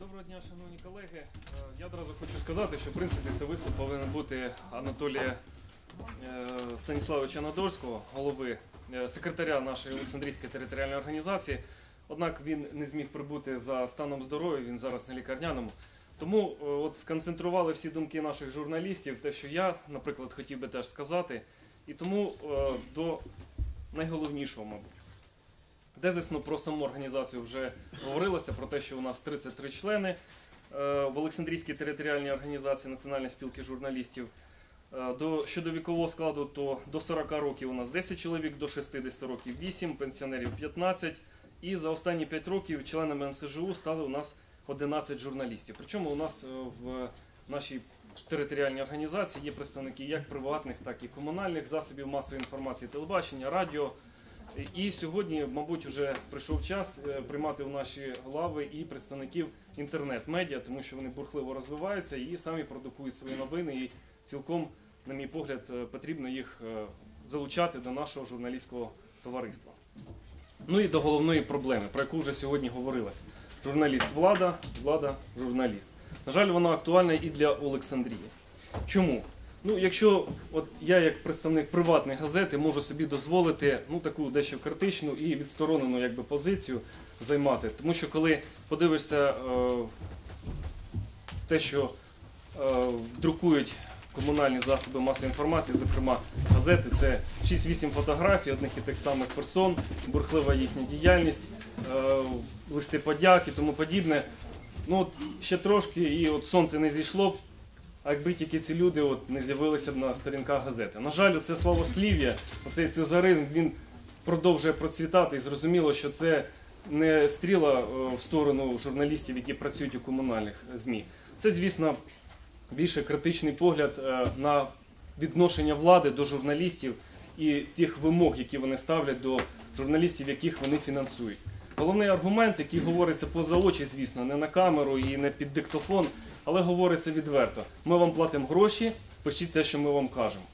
Доброго дня, шановні колеги. Е, Я одразу хочу сказати, що в принципі це виступ повинен бути Анатолія е, Станіславовича Надольського, голови е, секретаря нашої Олександрійської територіальної організації. Однак він не зміг прибути за станом здоров'я, він зараз на лікарняному. Тому от сконцентрували всі думки наших журналістів, те, що я, наприклад, хотів би теж сказати. І тому до найголовнішого, мабуть. Дезисно про саму організацію вже говорилося про те, що у нас 33 члени е, в Олександрійській територіальній організації Національної спілки журналістів. Е, До, щодо вікового складу, то до 40 років у нас 10 чоловік, до 60 років 8, пенсіонерів 15. І за останні 5 років членами НСЖУ стали у нас 11 журналістів. Причому у нас е, в нашій територіальній організації є представники як приватних, так і комунальних засобів масової інформації, телебачення, радіо. І сьогодні, мабуть, вже прийшов час е, приймати у наші лави і представників інтернет-медіа, тому що вони бурхливо розвиваються і самі продукують свої новини. І цілком, на мій погляд, е, потрібно їх е, залучати до нашого журналістського товариства. Ну і до головної проблеми, про яку вже сьогодні говорилось. Журналіст влада, влада журналіст. На жаль, вона актуальна і для Олександрії. Чому? Ну, якщо от я, як представник приватної газети, можу собі дозволити ну, таку дещо критичну і відсторонену якби, позицію займати. Тому що коли подивишся е, те, що е, друкують комунальні засоби масової інформації, зокрема газети, це 6-8 фотографій одних і тих самих персон, бурхлива їхня діяльність, е, листи подяк і тому подібне. Ну, от ще трошки, і от сонце не зійшло якби тільки ці люди от не з'явилися б на сторінках газети. На жаль, це славослів'я, оцей цезаризм, він продовжує процвітати, і зрозуміло, що це не стріла е, в сторону журналістів, які працюють у комунальних ЗМІ. Це, звісно, більше критичний погляд е, на відношення влади до журналістів і тих вимог, які вони ставлять до журналістів, яких вони фінансують. Головний аргумент, який говориться поза очі, звісно, не на камеру і не під диктофон, але говориться відверто. Ми вам платимо гроші, пишіть те, що ми вам кажемо.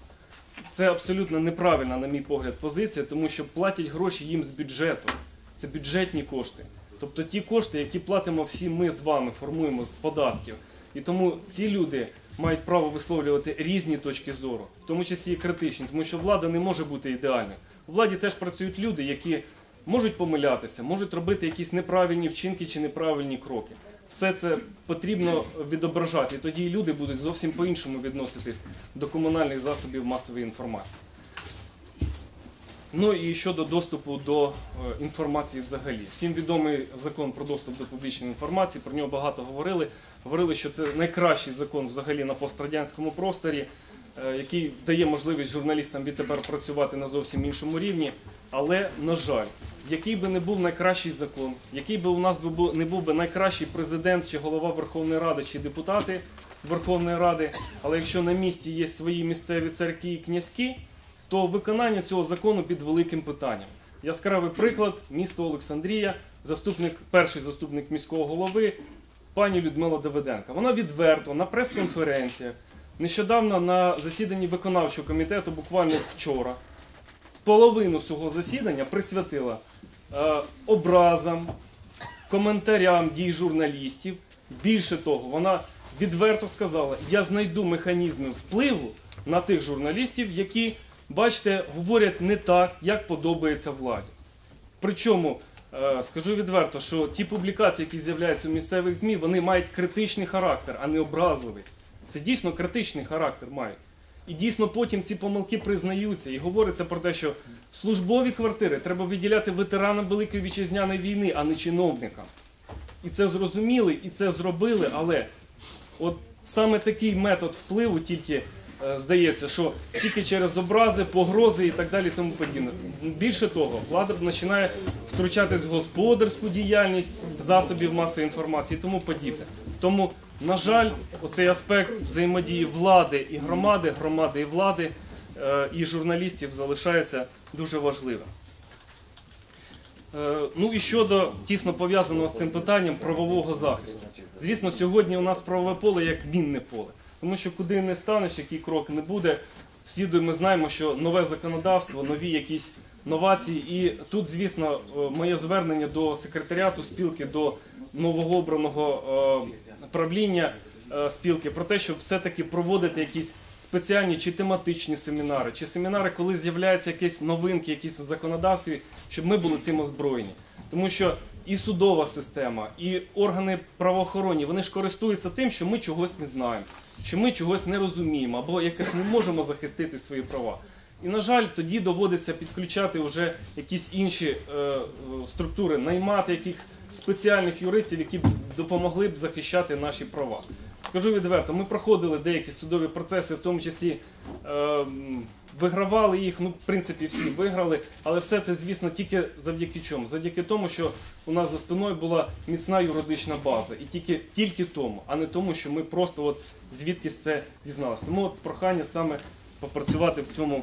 Це абсолютно неправильна, на мій погляд, позиція, тому що платять гроші їм з бюджету. Це бюджетні кошти. Тобто ті кошти, які платимо всі ми з вами, формуємо з податків. І тому ці люди мають право висловлювати різні точки зору, в тому числі і критичні, тому що влада не може бути ідеальною. У владі теж працюють люди, які можуть помилятися, можуть робити якісь неправильні вчинки чи неправильні кроки. Все це потрібно відображати, і тоді люди будуть зовсім по-іншому відноситись до комунальних засобів масової інформації. Ну і щодо доступу до е, інформації взагалі. Всім відомий закон про доступ до публічної інформації, про нього багато говорили. Говорили, що це найкращий закон взагалі на пострадянському просторі, який дає можливість журналістам відтепер працювати на зовсім іншому рівні. Але, на жаль, який би не був найкращий закон, який би у нас не був би найкращий президент чи голова Верховної Ради, чи депутати Верховної Ради, але якщо на місці є свої місцеві церкви і князьки, то виконання цього закону під великим питанням. Яскравий приклад місто Олександрія, заступник, перший заступник міського голови, пані Людмила Давиденка. Вона відверто на прес-конференціях, нещодавно на засіданні виконавчого комітету, буквально вчора, половину свого засідання присвятила е, образам, коментарям дій журналістів. Більше того, вона відверто сказала: я знайду механізми впливу на тих журналістів, які, бачите, говорять не так, як подобається владі. Причому, е, скажу відверто, що ті публікації, які з'являються у місцевих ЗМІ, вони мають критичний характер, а не образливий. Це дійсно критичний характер мають. І дійсно потім ці помилки признаються і говориться про те, що службові квартири треба виділяти ветеранам Великої вітчизняної війни, а не чиновникам. І це зрозуміли, і це зробили, але от саме такий метод впливу тільки е, здається, що тільки через образи, погрози і так далі, тому подібне. Більше того, влада починає втручатись в господарську діяльність засобів масової інформації і тому подібне. Тому, на жаль, оцей аспект взаємодії влади і громади, громади і влади е, і журналістів залишається дуже важливим. Е, Ну і щодо тісно пов'язаного з цим питанням правового захисту. Звісно, сьогодні у нас правове поле як мінне поле. Тому що куди не станеш, який крок не буде, всі ми знаємо, що нове законодавство, нові якісь новації. І тут, звісно, е, моє звернення до секретаріату спілки, до новообраного е, правління е, спілки про те, щоб все-таки проводити якісь спеціальні чи тематичні семінари, чи семінари, коли з'являються якісь новинки, якісь в законодавстві, щоб ми були цим озброєні. Тому що і судова система, і органи правоохоронні вони ж користуються тим, що ми чогось не знаємо, що ми чогось не розуміємо, або якось не можемо захистити свої права. І, на жаль, тоді доводиться підключати вже якісь інші е, структури, наймати яких спеціальних юристів, які б допомогли б захищати наші права. Скажу відверто, ми проходили деякі судові процеси, в тому числі е, вигравали їх. Ну, в принципі, всі виграли, але все це, звісно, тільки завдяки чому? Завдяки тому, що у нас за спиною була міцна юридична база, і тільки, тільки тому, а не тому, що ми просто от звідкись це дізналися. Тому от прохання саме попрацювати в цьому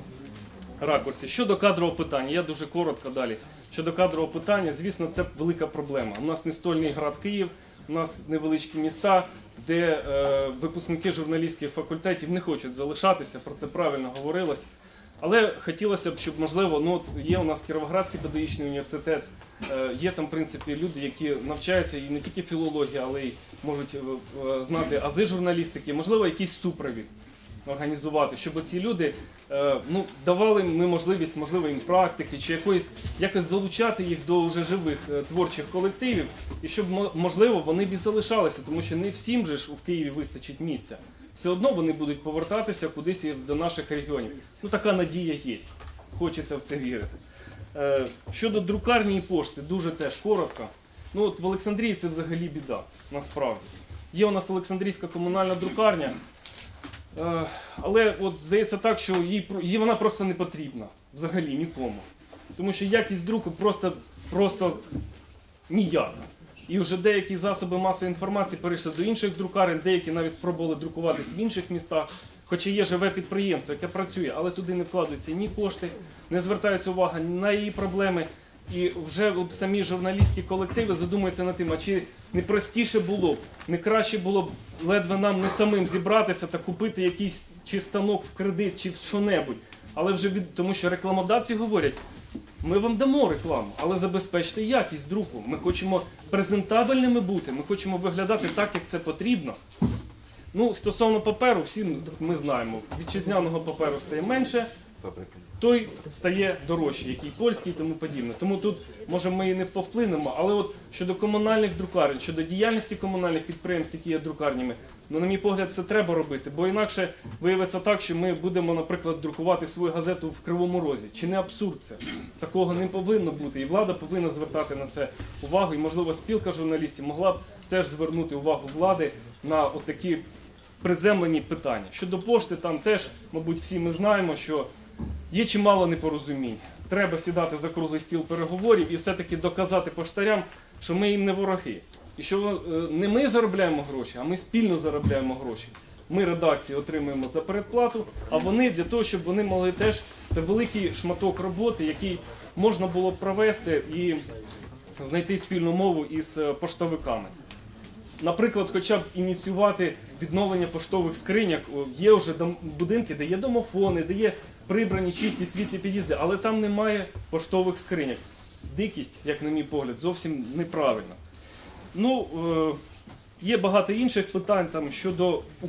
ракурсі. Щодо кадрового питання, я дуже коротко далі. Щодо кадрового питання, звісно, це велика проблема. У нас не стольний град Київ, у нас невеличкі міста, де е, випускники журналістських факультетів не хочуть залишатися, про це правильно говорилось. Але хотілося б, щоб можливо, ну от є у нас Кіровоградський педагогічний університет, е, є там, в принципі, люди, які навчаються і не тільки філології, але й можуть е, е, знати ази журналістики, можливо, якийсь супровід організувати, щоб ці люди е, ну, давали ми можливість, можливо, їм практики чи якоїсь якось залучати їх до вже живих е, творчих колективів, і щоб мо- можливо вони б і залишалися, тому що не всім же ж в Києві вистачить місця. Все одно вони будуть повертатися кудись до наших регіонів. Ну така надія є. Хочеться в це вірити. Е, щодо друкарні і пошти, дуже теж коротко. Ну от в Олександрії це взагалі біда, насправді. Є у нас Олександрійська комунальна друкарня, Але от здається так, що їй, їй вона просто не потрібна взагалі нікому. Тому що якість друку просто, просто ніяка. І вже деякі засоби масової інформації перейшли до інших друкарень, деякі навіть спробували друкуватись в інших містах. Хоча є живе підприємство, яке працює, але туди не вкладаються ні кошти, не звертається увага на її проблеми. І вже самі журналістські колективи задумуються над тим, а чи не простіше було б, не краще було б ледве нам не самим зібратися та купити якийсь чи станок в кредит, чи що-небудь. Але вже від тому, що рекламодавці говорять, ми вам дамо рекламу, але забезпечте якість друку. Ми хочемо презентабельними бути, ми хочемо виглядати так, як це потрібно. Ну, стосовно паперу, всі ми знаємо, вітчизняного паперу стає менше, той стає дорожчий, який польський і тому подібне. Тому тут, може, ми і не повплинемо, але от щодо комунальних друкарень, щодо діяльності комунальних підприємств, які є друкарнями, ну, на мій погляд, це треба робити, бо інакше виявиться так, що ми будемо, наприклад, друкувати свою газету в Кривому Розі. Чи не абсурд це? Такого не повинно бути, і влада повинна звертати на це увагу. І, можливо, спілка журналістів могла б теж звернути увагу влади на такі приземлені питання. Щодо пошти, там теж, мабуть, всі ми знаємо, що є чимало непорозумінь. Треба сідати за круглий стіл переговорів і все-таки доказати поштарям, що ми їм не вороги. І що е, не ми заробляємо гроші, а ми спільно заробляємо гроші. Ми редакції отримуємо за передплату, а вони для того, щоб вони могли теж це великий шматок роботи, який можна було провести і знайти спільну мову із е, поштовиками. Наприклад, хоча б ініціювати відновлення поштових скриньок. Є вже будинки, де є домофони, де є прибрані чисті світлі під'їзди, але там немає поштових скриньок. Дикість, як на мій погляд, зовсім неправильно. Ну, е, є багато інших питань там щодо у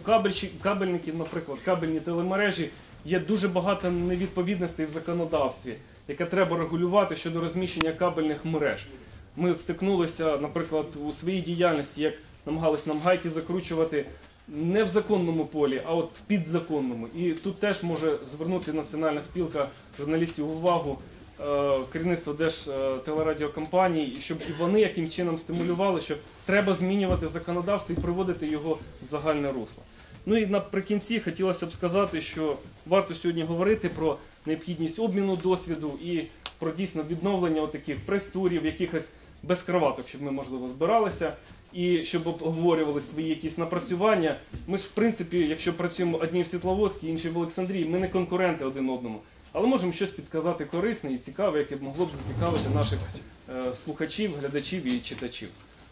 кабельників, наприклад, кабельні телемережі. Є дуже багато невідповідностей в законодавстві, яке треба регулювати щодо розміщення кабельних мереж. Ми стикнулися, наприклад, у своїй діяльності, як намагалися нам гайки закручувати не в законному полі, а от в підзаконному. І тут теж може звернути Національна спілка журналістів увагу е, керівництво Держтелерадіокомпанії, щоб і вони якимсь чином стимулювали, що треба змінювати законодавство і приводити його в загальне русло. Ну і наприкінці хотілося б сказати, що варто сьогодні говорити про необхідність обміну досвіду і про дійсно відновлення таких прес-турів, якихось без кроваток, щоб ми можливо збиралися і щоб обговорювали свої якісь напрацювання. Ми ж, в принципі, якщо працюємо одні в Світловодській, інші в Олександрії, ми не конкуренти один одному, але можемо щось підказати корисне і цікаве, яке б могло б зацікавити наших е, слухачів, глядачів і читачів.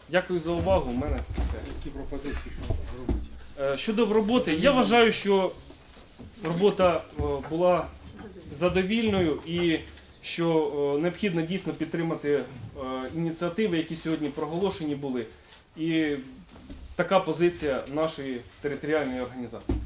Дякую за увагу. У мене все. Які пропозиції робити? Е, Щодо роботи, я вважаю, що робота е, була задовільною і що е, необхідно дійсно підтримати е, ініціативи, які сьогодні проголошені були. І така позиція нашої територіальної організації.